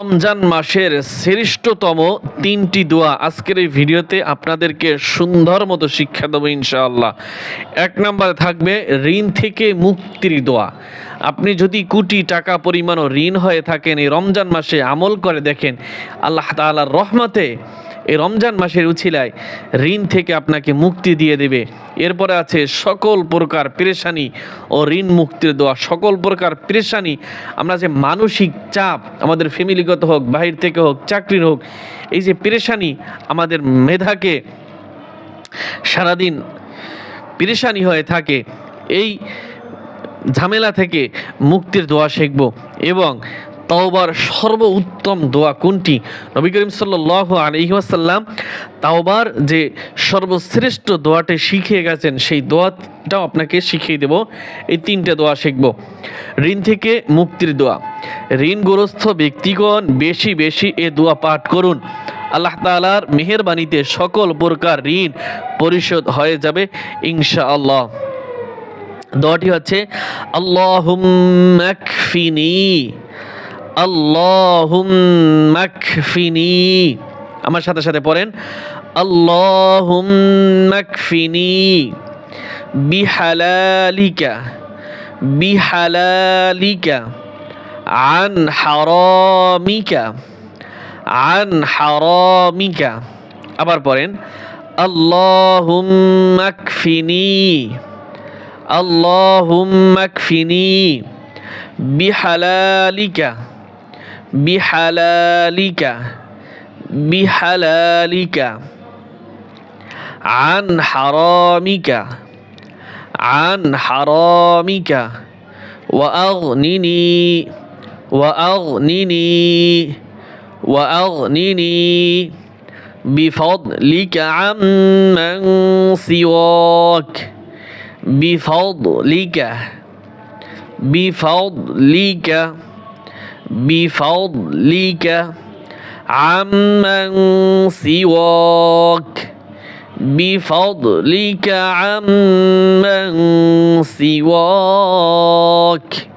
রমজান মাসের শ্রেষ্ঠতম তিনটি দোয়া আজকের এই ভিডিওতে আপনাদেরকে সুন্দর মতো শিক্ষা দেবো ইনশাআল্লাহ। এক নম্বরে থাকবে ঋণ থেকে মুক্তির দোয়া। আপনি যদি কোটি টাকা পরিমাণও ঋণ হয়ে থাকেন এই রমজান মাসে আমল করে দেখেন, আল্লাহ তালার রহমতে এই রমজান মাসের উছিলায় ঋণ থেকে আপনাকে মুক্তি দিয়ে দেবে। এরপরে আছে সকল প্রকার পেরেশানি ও ঋণ মুক্তির দোয়া। সকল প্রকার পেরেশানি, আমরা যে মানসিক চাপ আমাদের ফ্যামিলিগত হোক, বাহির থেকে হোক, চাকরির হোক, এই যে পেরেশানি আমাদের মেধাকে সারাদিন পেরেশানি হয়ে থাকে, এই ঝামেলা থেকে মুক্তির দোয়া শিখব এবং তাওবার সর্বোত্তম দোয়া কোনটি? নবী করিম সাল্লাহ আলহিহাসাল্লাম তাওবার যে সর্বশ্রেষ্ঠ দোয়াটি শিখিয়ে গেছেন, সেই দোয়াটাও আপনাকে শিখিয়ে দেব। এই তিনটে দোয়া শিখব। ঋণ থেকে মুক্তির দোয়া। ঋণগ্রস্ত ব্যক্তিগণ বেশি বেশি এ দোয়া পাঠ করুন। আল্লাহ তালার মেহেরবানিতে সকল প্রকার ঋণ পরিশোধ হয়ে যাবে ইনশাআল্লাহ। দোয়াটি হচ্ছে আল্লাহুম্মাকফিনি আল্লাহুম্মাকফিনি আমার সাথে সাথে পড়েন আল্লাহুম্মাকফিনি বিহালালিকা বিহালালিকা عن حرامك عن حرامك আবার পড়েন اللهم اكفني اللهم بحلالك بحلالك عن حرامك عن حرامك وأغنني وأغنني وأغنني بفضلك عمن سواك بفضلك بفضلك بفضلك عمن سواك. بفضلك عمن سواك.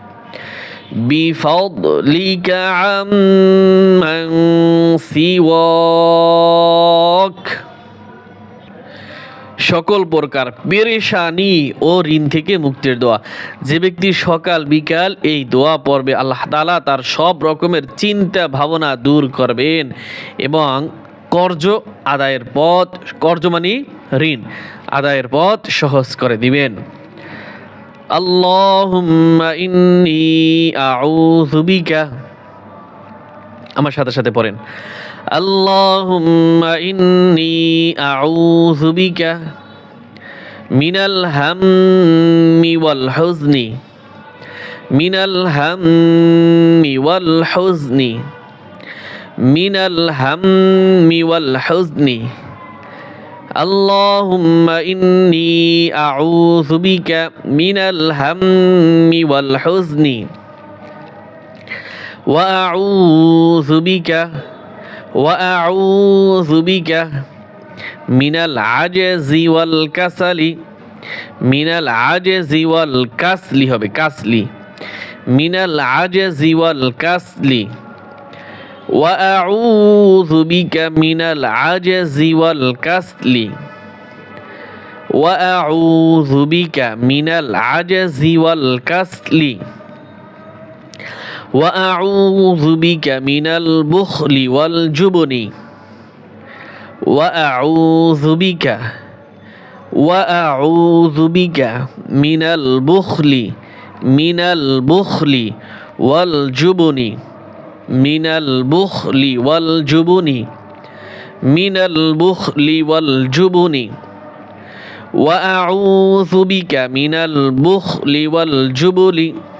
بفضلك عمن سواك. সকল প্রকার পেরেশানি ও ঋণ থেকে মুক্তির দোয়া। যে ব্যক্তি সকাল, বিকাল এই দোয়া পড়বে, আল্লাহ তালা তার সব রকমের চিন্তা ভাবনা দূর করবেন এবং কর্জ আদায়ের পথ, কর্জ মানে ঋণ আদায়ের পথ সহজ করে দিবেন। আল্লাহুম্মা ইন্নি আউযু বিকা আমার সাথে সাথে পড়েন আল্লাহুম্মা ইন্নি আউযু বিকা মিনাল হাম্মি ওয়াল হুজনি মিনাল হাম্মি ওয়াল হুজনি মিনাল হাম্মি ওয়াল হুজনি اللهم إني أعوذ بك من الهم والحزن وأعوذ بك وأعوذ بك من العجز والكسل من العجز والكسل হবে কাসলি من العجز والكسل وأعوذ بك من العجز والكسل وأعوذ بك من العجز والكسل وأعوذ بك من البخل والجبن. وأعوذ بك وأعوذ بك من البخل من البخل والجبن من البخل والجبن من البخل والجبن. وأعوذ بك من البخل والجبن.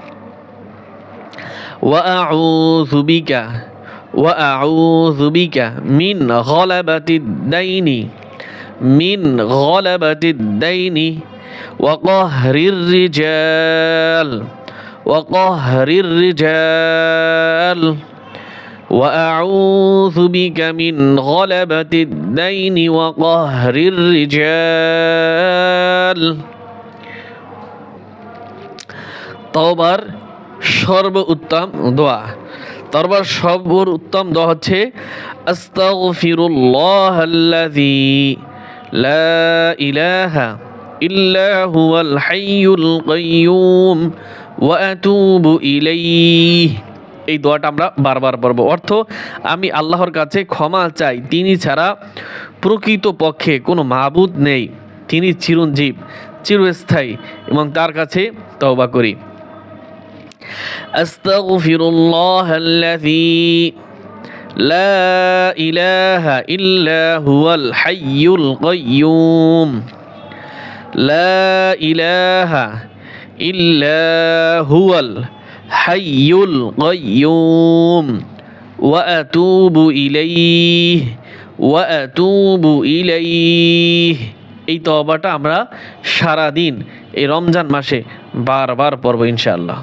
وأعوذ بك وأعوذ بك من غلبة الدين من غلبة الدين وقهر الرجال وقهر الرجال. وأعوذ بك من غلبة الدين وقهر الرجال. طوبر. সর্ব উত্তম দোয়া। তারপর সবর উত্তম দোয়া হচ্ছে, আস্তাগফিরুল্লাহ আল্লাযী লা ইলাহা ইল্লা হুয়াল হাইয়ুল কাইয়্যুম ওয়া আতুবু ইলাইহি। এই দোয়াটা আমরা বারবার পড়ব। অর্থ, আমি আল্লাহর কাছে ক্ষমা চাই। তিনি ছাড়া প্রকৃত পক্ষে কোনো মাবুদ নেই। তিনি চিরঞ্জীব, চিরস্থায়ী এবং তার কাছে তওবা করি। أستغفر الله الذي لا إله إلا هو الحي القيوم لا إله إلا هو الحي القيوم وأتوب إليه وأتوب إليه এই তবাটা আমরা সারাদিন এই রমজান মাসে বারবার পড়বো ইনশাআল্লাহ